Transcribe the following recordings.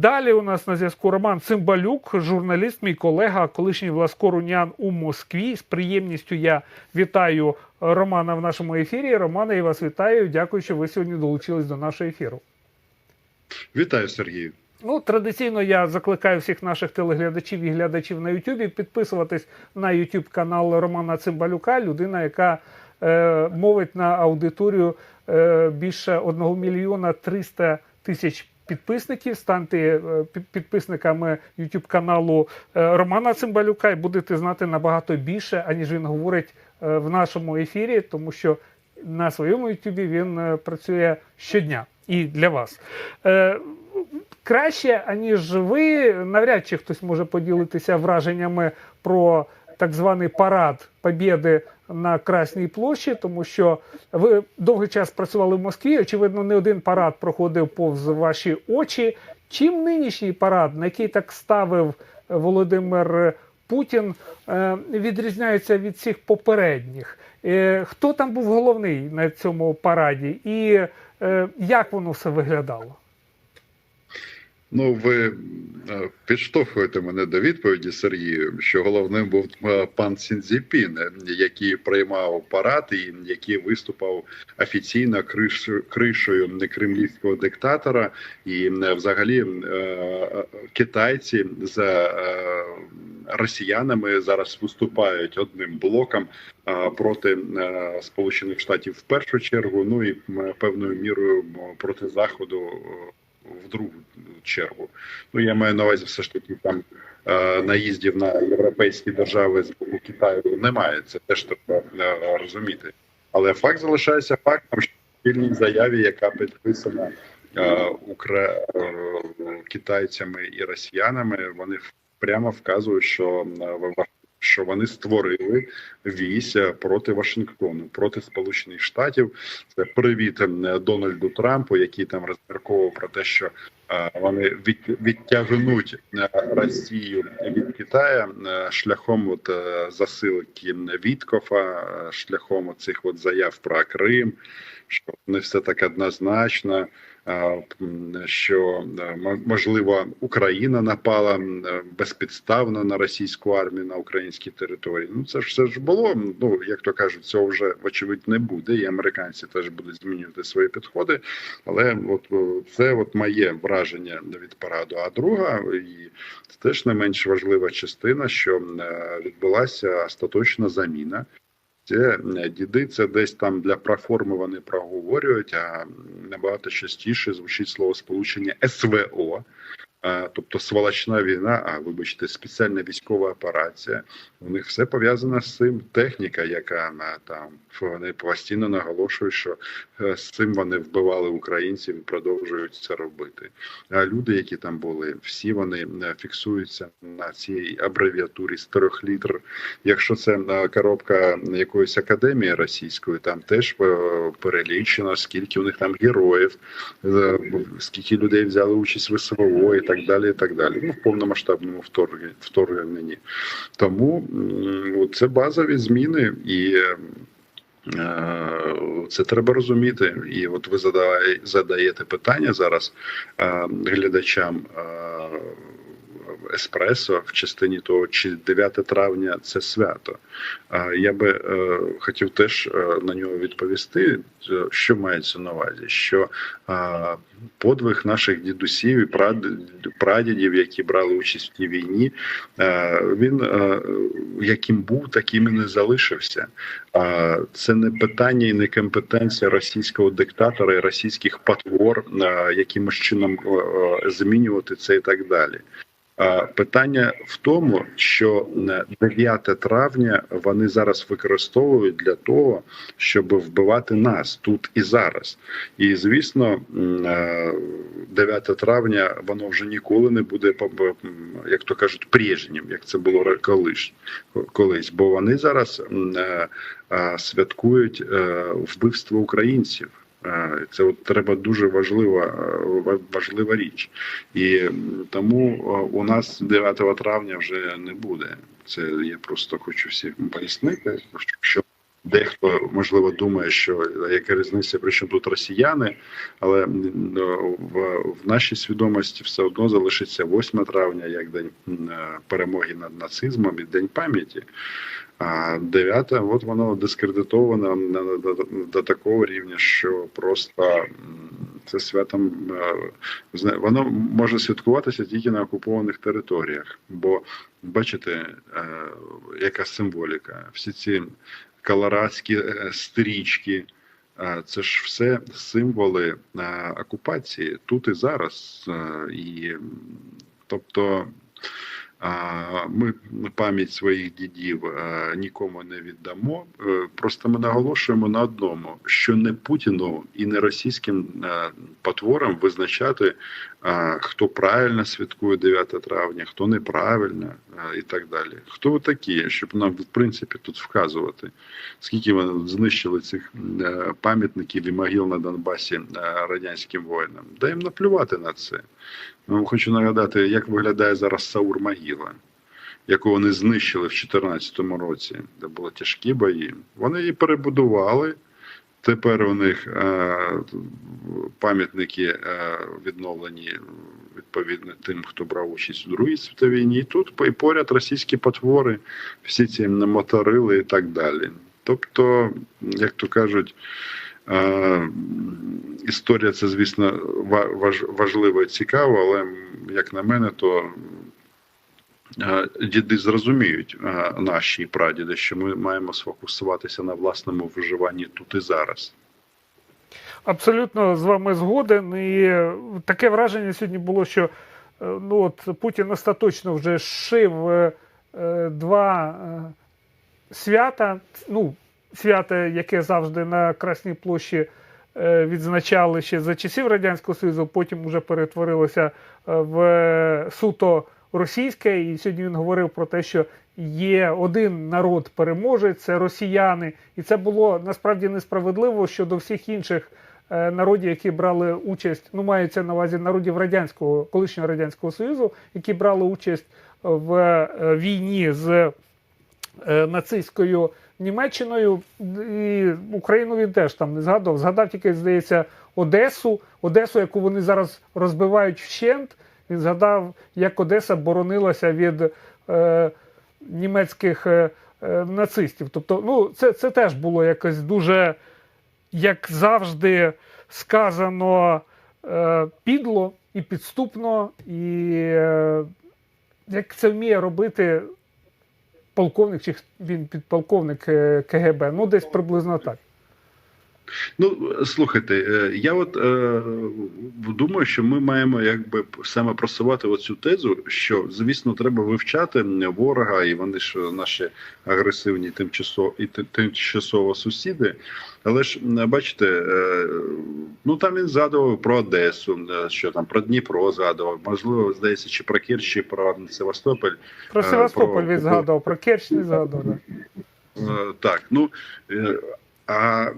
Далі у нас на зв'язку Роман Цимбалюк, журналіст, мій колега, колишній Власкорунян у Москві. З приємністю я вітаю Романа в нашому ефірі. Романе, я вас вітаю. Дякую, що ви сьогодні долучились до нашого ефіру. Вітаю, Сергію. Ну, традиційно я закликаю всіх наших телеглядачів і глядачів на Ютубі підписуватись на Ютуб канал Романа Цимбалюка, людина, яка е, мовить на аудиторію е, більше 1 мільйона 300 тисяч підписників. Станьте е, підписниками Ютуб каналу е, Романа Цимбалюка і будете знати набагато більше, аніж він говорить е, в нашому ефірі, тому що на своєму Ютубі він працює щодня і для вас. Краще, аніж ви, навряд чи хтось може поділитися враженнями про так званий парад Побєди на Красній площі, тому що ви довгий час працювали в Москві. Очевидно, не один парад проходив повз ваші очі. Чим нинішній парад, на який так ставив Володимир Путін, е, відрізняється від всіх попередніх? Е, Хто там був головний на цьому параді, і е, як воно все виглядало? Ну, ви е, підштовхуєте мене до відповіді, Сергію, що головним був е, пан Сінзіпін, е, який приймав парад і який виступав офіційно криш- кришою кремлівського диктатора. І взагалі китайці з е, росіянами зараз виступають одним блоком проти Сполучених Штатів в першу чергу, ну і певною мірою проти заходу. в другу чергу. Ну я маю на увазі, все ж таки там е, наїздів на європейські держави з боку Китаю немає. Це теж треба е, розуміти. Але факт залишається фактом, що в спільній заяві, яка підписана е, укра... е, китайцями і росіянами, вони прямо вказують, що що вони створили вісь проти Вашингтону, проти Сполучених Штатів. Це привіт Дональду Трампу, який там розмірковував про те, що вони від, відтягнуть е, Росію від Китаю е, шляхом от е, засилки Віткофа, шляхом цих от заяв про Крим, що не все так однозначно. Е, Що е, можливо Україна напала е, безпідставно на російську армію на українській території. Ну це ж все ж було. Ну як то кажуть, цього вже вочевидь не буде. І американці теж будуть змінювати свої підходи. Але от це от моє враження від параду. А друга і це теж не менш важлива частина, що е, відбулася остаточна заміна. Це е, діди, це десь там для проформи вони проговорюють, а набагато частіше звучить слово сполучення СВО. Тобто сволочна війна, а вибачте, спеціальна військова операція. У них все пов'язано з цим. Техніка, яка на там вони постійно наголошують, що е, з цим вони вбивали українців і продовжують це робити. А люди, які там були, всі вони е, фіксуються на цій абревіатурі з трьох літр. Якщо це е, коробка якоїсь академії російської, там теж перелічено, скільки у них там героїв, скільки людей взяли участь в СВО і так далі. і так далі. Ну, в повномасштабному вторгненні. Тому це базові зміни і. Е, Це треба розуміти, і от ви задаєте питання зараз е, глядачам е, еспресо в частині того, чи 9 травня це свято. Я би е, хотів теж е, на нього відповісти, е, що мається на увазі, що подвиг наших дідусів і прад- прадідів, які брали участь в тій війні, він яким був, таким і не залишився. Це не питання і не компетенція російського диктатора і російських потвор, якимось чином змінювати це і так далі. Питання в тому, що е, 9 травня вони зараз використовують для того, щоб вбивати нас тут і зараз. І звісно, м, е, 9 травня воно вже ніколи не буде як то кажуть, прежнім, як це було колись. Бо вони зараз е, е, святкують е, вбивство українців. Е, Це от треба дуже важлива, е, важлива річ, і тому е, у нас 9 травня вже не буде. Це я просто хочу всім пояснити, що Дехто можливо думає, що яка різниця, при чому тут росіяни, але в, в нашій свідомості все одно залишиться 8 травня як день перемоги над нацизмом і день пам'яті. А 9, от воно дискредитовано до, такого рівня, що просто це святом е, воно може святкуватися тільки на окупованих територіях. Бо бачите, е, яка символіка, всі ці колорадські е, стрічки. Це ж все символи окупації тут і зараз. І, тобто ми пам'ять своїх дідів е, нікому не віддамо. Е, Просто ми наголошуємо на одному: що не Путіну і не російським е, потворам визначати, хто правильно святкує 9 травня, хто неправильно і так далі. Хто ви такі, щоб нам в принципі тут вказувати, скільки вони знищили цих пам'ятників і могил на Донбасі радянським воїнам? Да їм наплювати на це. Вам хочу нагадати, як виглядає зараз Саур Могила, яку вони знищили в 2014 році, де були тяжкі бої. Вони її перебудували. Тепер у них е, пам'ятники е, відновлені відповідно тим, хто брав участь у Другій світовій війні. І тут і поряд російські потвори, всі ці моторили і так далі. Тобто, як то кажуть, Історія це, звісно, ва- важливо і цікаво, але як на мене, то е, діди зрозуміють е, наші прадіди, що ми маємо сфокусуватися на власному виживанні тут і зараз. Абсолютно з вами згоден. І е, таке враження сьогодні було, що е, ну, от, Путін остаточно вже зшив е, е, два е, свята. Ну, свято, яке завжди на Красній площі е, відзначали ще за часів Радянського Союзу, потім вже перетворилося е, в суто російське. І сьогодні він говорив про те, що є один народ переможець, це росіяни. І це було насправді несправедливо щодо всіх інших е, народів, які брали участь, ну мається на увазі народів радянського колишнього радянського союзу, які брали участь в війні з нацистською Німеччиною. І Україну він теж там не згадав. Згадав тільки, здається, Одесу, Одесу, яку вони зараз розбивають вщент. Він згадав, як Одеса боронилася від е, німецьких е, е, нацистів. Тобто, ну, це, це теж було якось дуже, як завжди, сказано е, підло і підступно, і е, як це вміє робити полковник, чи він підполковник е, КГБ. Ну, десь приблизно так. Ну, слухайте, е, я от е, думаю, що ми маємо якби саме просувати оцю тезу, що звісно треба вивчати ворога, і вони ж наші агресивні тимчасово і тимчасово сусіди. Але ж бачите, е, ну там він згадував про Одесу, е, що там про Дніпро згадував, можливо, здається, чи про Керчь, чи про Севастополь. Про Е, Севастополь про- він згадував, про Керчь не згадував. Так, ну а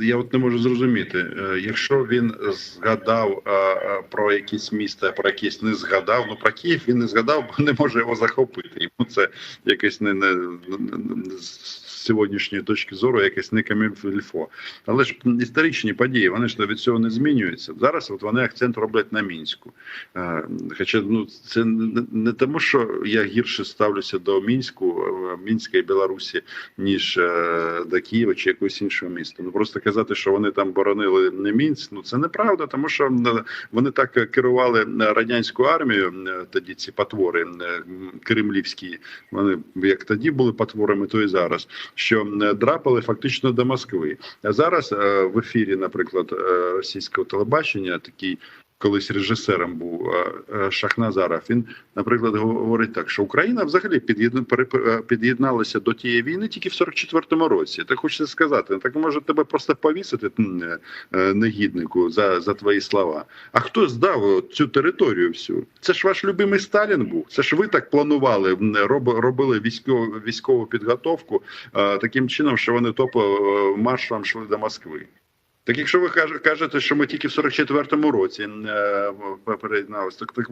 я от не можу зрозуміти, е, якщо він згадав е, е, про якісь міста, про якісь не згадав, ну про Київ він не згадав, бо не може його захопити. Йому це якесь не, не, не сьогоднішньої точки зору, якесь не камільфо. Але ж історичні події, вони ж від цього не змінюються. Зараз от вони акцент роблять на мінську. Е, Хоча ну це не, тому, що я гірше ставлюся до мінську, е, мінська і Білорусі, ніж е, до Києва чи якогось іншого міста. Ну просто казати, що вони там боронили не Мінськ, ну це неправда, тому що вони так керували радянську армію. е, Тоді ці потвори кремлівські, вони як тоді були потворами, то і зараз. Що драпали фактично до Москви. А зараз е, в ефірі, наприклад, е, російського телебачення, такий колись режисером був е, Шахназаров. Він, наприклад, говорить так, що Україна взагалі е, під'єдналася до тієї війни тільки в 44-му році. Так хочеться сказати, так може тебе просто повісити е, негіднику за, за твої слова. А хто здав цю територію всю? Це ж ваш любимий Сталін був. Це ж ви так планували, робили військову військову підготовку таким чином, що вони топо маршем йшли до Москви. Так якщо ви кажете, що ми тільки в 44-му році е, переєдналися, так, так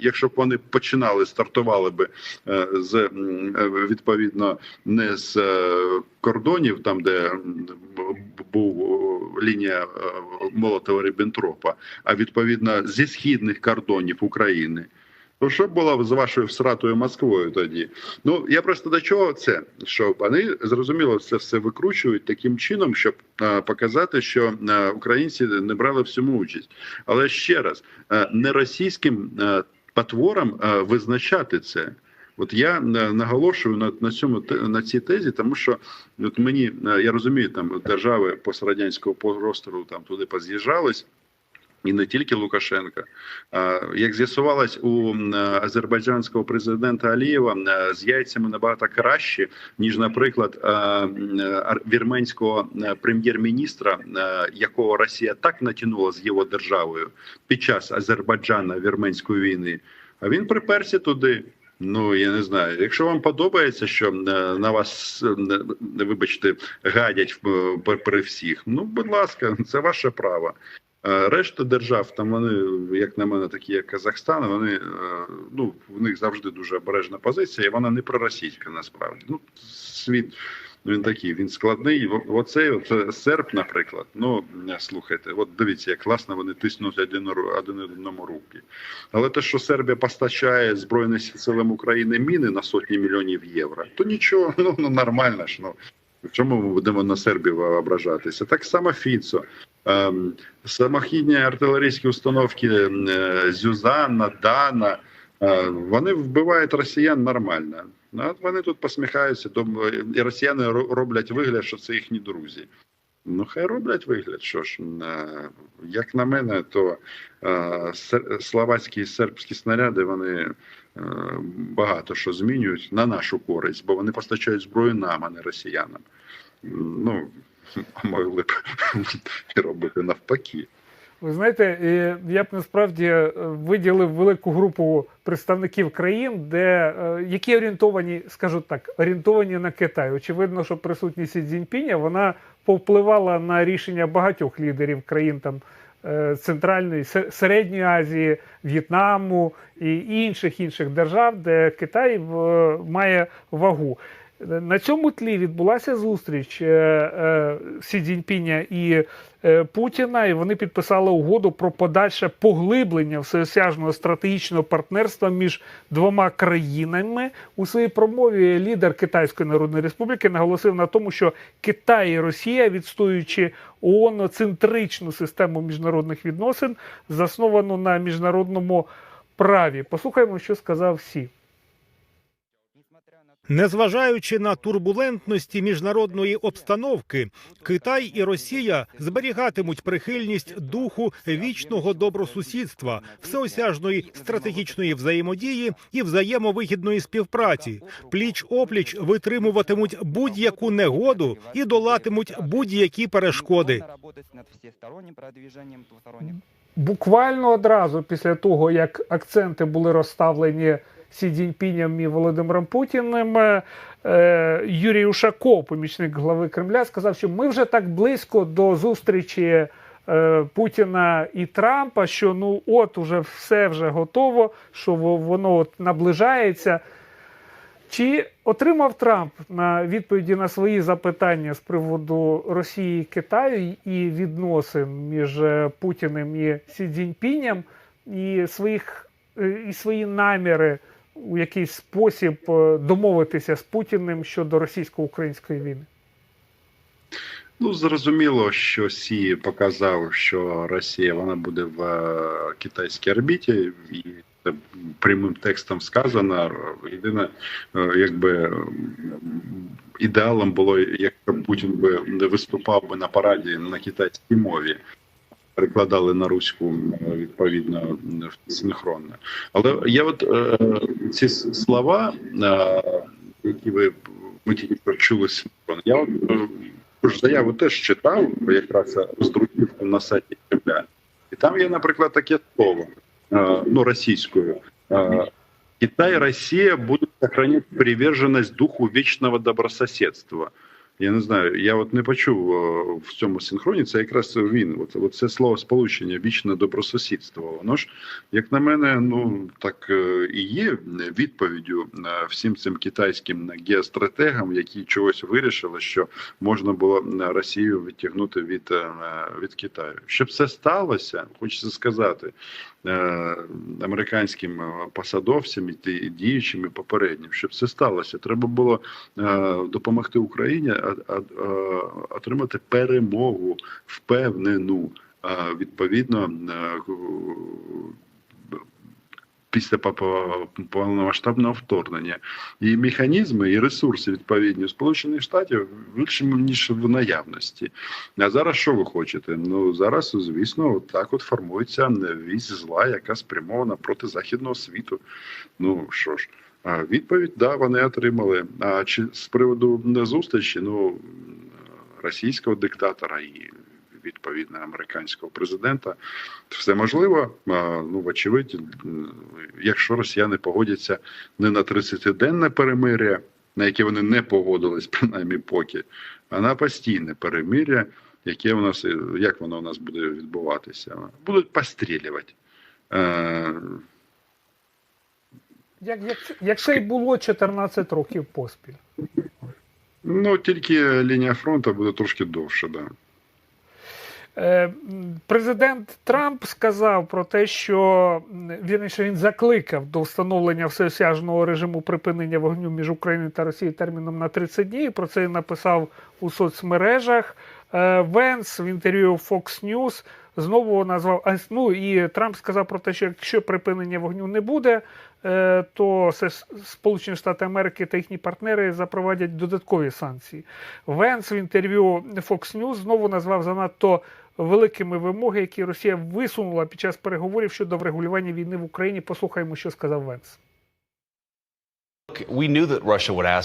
якщо б вони починали, стартували би е, з е, відповідно не з кордонів, там де був лінія Молотова Ріббентропа, а відповідно зі східних кордонів України. То що було з вашою всратою Москвою тоді? Ну я просто до чого це? Що вони зрозуміло це все викручують таким чином, щоб е, показати, що е, українці не брали в цьому участь. Але ще раз, е, не російським е, потворам е, визначати це. От я наголошую на, на цьому на цій тезі, тому що от мені я розумію, там держави пострадянського простору там туди поз'їжджались. І не тільки Лукашенка, як з'ясувалось у азербайджанського президента Алієва е, з яйцями набагато краще, ніж, наприклад, е, вірменського е, прем'єр-міністра, е, якого Росія так натягнула з його державою під час Азербайджана вірменської війни. А він приперся туди. Ну я не знаю. Якщо вам подобається, що е, на вас е, вибачте гадять е, при всіх, ну будь ласка, це ваше право. Решта держав, там вони, як на мене, такі як Казахстан, вони е, ну в них завжди дуже обережна позиція, і вона не проросійська насправді. Ну світ він такий, він складний. Оцей от е, серб, наприклад. Ну е, слухайте, от дивіться, як класно вони тиснуть один один одному руки. Але те, що Сербія постачає Збройним силам України міни на сотні мільйонів євро, то нічого, ну, ну нормально ж. Ну чому ми будемо на Сербію ображатися? Так само Фіцо. Ем, самохідні артилерійські установки е, Зюзанна, Дана. е, Вони вбивають росіян нормально. От вони тут посміхаються, і росіяни роблять вигляд, що це їхні друзі. Ну, хай роблять вигляд. Що ж, е, як на мене, то словацькі і сербські снаряди вони багато що змінюють на нашу користь, бо вони постачають зброю нам, а не росіянам. Ну, могли б робити навпаки. Ви знаєте, я б насправді е, виділив велику групу представників країн, де е, які орієнтовані, скажу так, орієнтовані на Китай. Очевидно, що присутність Цзіньпіня вона повпливала на рішення багатьох лідерів країн там е, Центральної Середньої Азії, В'єтнаму і інших інших держав, де Китай має вагу. На цьому тлі відбулася зустріч е, е, Сі Цзіньпіня і е, Путіна, і вони підписали угоду про подальше поглиблення всеосяжного стратегічного партнерства між двома країнами. У своїй промові лідер Китайської Народної Республіки наголосив на тому, що Китай і Росія, відстоюючи ооноцентричну систему міжнародних відносин, засновану на міжнародному праві. Послухаємо, що сказав Сі. Незважаючи на турбулентності міжнародної обстановки, Китай і Росія зберігатимуть прихильність духу вічного добросусідства, всеосяжної стратегічної взаємодії і взаємовигідної співпраці. Пліч опліч витримуватимуть будь-яку негоду і долатимуть будь-які перешкоди. буквально одразу після того, як акценти були розставлені Сі Цзіньпінем і Володимиром Путіним, е, е, Юрій Ушаков, помічник глави Кремля, сказав, що ми вже так близько до зустрічі е, Путіна і Трампа, що ну от уже все вже готово, що воно от наближається. Чи отримав Трамп на відповіді на свої запитання з приводу Росії і Китаю і відносин між Путіним і Сі Цзіньпінем і своїх і свої наміри у якийсь спосіб е, домовитися з Путіним щодо російсько-української війни? Ну, зрозуміло, що Сі показав, що Росія вона буде в е, китайській орбіті, і це прямим текстом сказано. Єдине, е, якби ідеалом було, якщо Путін би не виступав би на параді на китайській мові. Перекладали на руську відповідно синхронно. Але я от е, ці слова, е, які ви ми тільки почули синхронно, я от е, заяву теж читав, якраз роздруківку на сайті Кремля. І там є, наприклад, таке слово, ну, російською. Китай Россия будут сохранять приверженность духу вечного добрососедства. Я не знаю, я от не почув в цьому синхроні. Це якраз він. От, от це слово сполучення вічне добросусідство. Воно ж, як на мене, ну так е, і є відповіддю е, всім цим китайським геостратегам, які чогось вирішили, що можна було е, Росію відтягнути від, від Китаю. Щоб це сталося, хочеться сказати. Е, Американським е, посадовцям і ті- діючим і попереднім, щоб це сталося, треба було е, допомогти Україні отримати перемогу впевнену відповідно після повномасштабного вторгнення. І механізми, і ресурси відповідні Сполучених Штатів більше ніж в наявності. А зараз що ви хочете? Ну зараз, звісно, так от формується вісь зла, яка спрямована проти західного світу. Ну що ж. Відповідь, да, вони отримали. А чи з приводу зустрічі, ну російського диктатора і відповідно американського президента, все можливо. Ну, вочевидь, якщо росіяни погодяться не на 30-денне перемир'я, на яке вони не погодились, принаймні поки, а на постійне перемир'я, яке у нас як воно у нас буде відбуватися? Будуть пострілювати. Е, Як, як, як це й було 14 років поспіль. Ну, тільки лінія фронту буде трошки довше, да. Е, Президент Трамп сказав про те, що м, вірніше він закликав до встановлення всеосяжного режиму припинення вогню між Україною та Росією терміном на 30 днів. Про це він написав у соцмережах. Е, Венс в інтерв'ю Fox News знову назвав ну і Трамп сказав про те, що якщо припинення вогню не буде, е, то Сполучені Штати Америки та їхні партнери запровадять додаткові санкції. Венс в інтерв'ю Fox News знову назвав занадто великими вимоги, які Росія висунула під час переговорів щодо врегулювання війни в Україні. Послухаємо, що сказав Венс.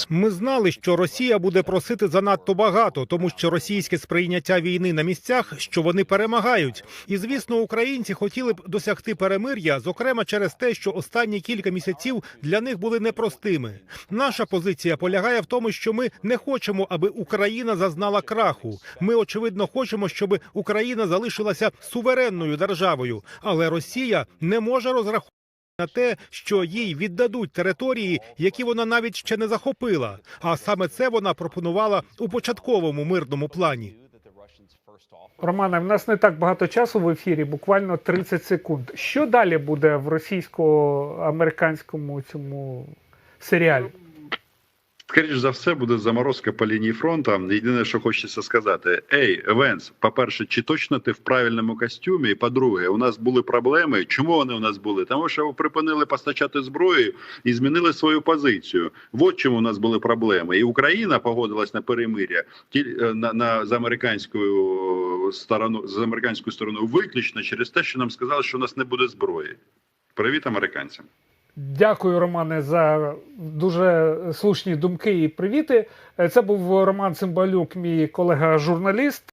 Ми знали, що Росія буде просити занадто багато, тому що російське сприйняття війни на місцях, що вони перемагають. І звісно, українці хотіли б досягти перемир'я, зокрема через те, що останні кілька місяців для них були непростими. Наша позиція полягає в тому, що ми не хочемо, аби Україна зазнала краху. Ми очевидно хочемо, щоб Україна залишилася суверенною державою, але Росія не може розраховувати на те, що їй віддадуть території, які вона навіть ще не захопила. А саме це вона пропонувала у початковому мирному плані. Романе, в нас не так багато часу в ефірі, буквально 30 секунд. Що далі буде в російсько-американському цьому серіалі? Скоріше за все, буде заморозка по лінії фронту. Єдине, що хочеться сказати: Ей, Венс, по-перше, чи точно ти в правильному костюмі? І по-друге, у нас були проблеми. Чому вони у нас були? Тому що ви припинили постачати зброю і змінили свою позицію. От чому у нас були проблеми. І Україна погодилась на перемир'я е, на, на з американською сторону з американською стороною виключно через те, що нам сказали, що у нас не буде зброї. Привіт американцям. Дякую, Романе, за дуже слушні думки і привіти. Це був Роман Цимбалюк, мій колега-журналіст.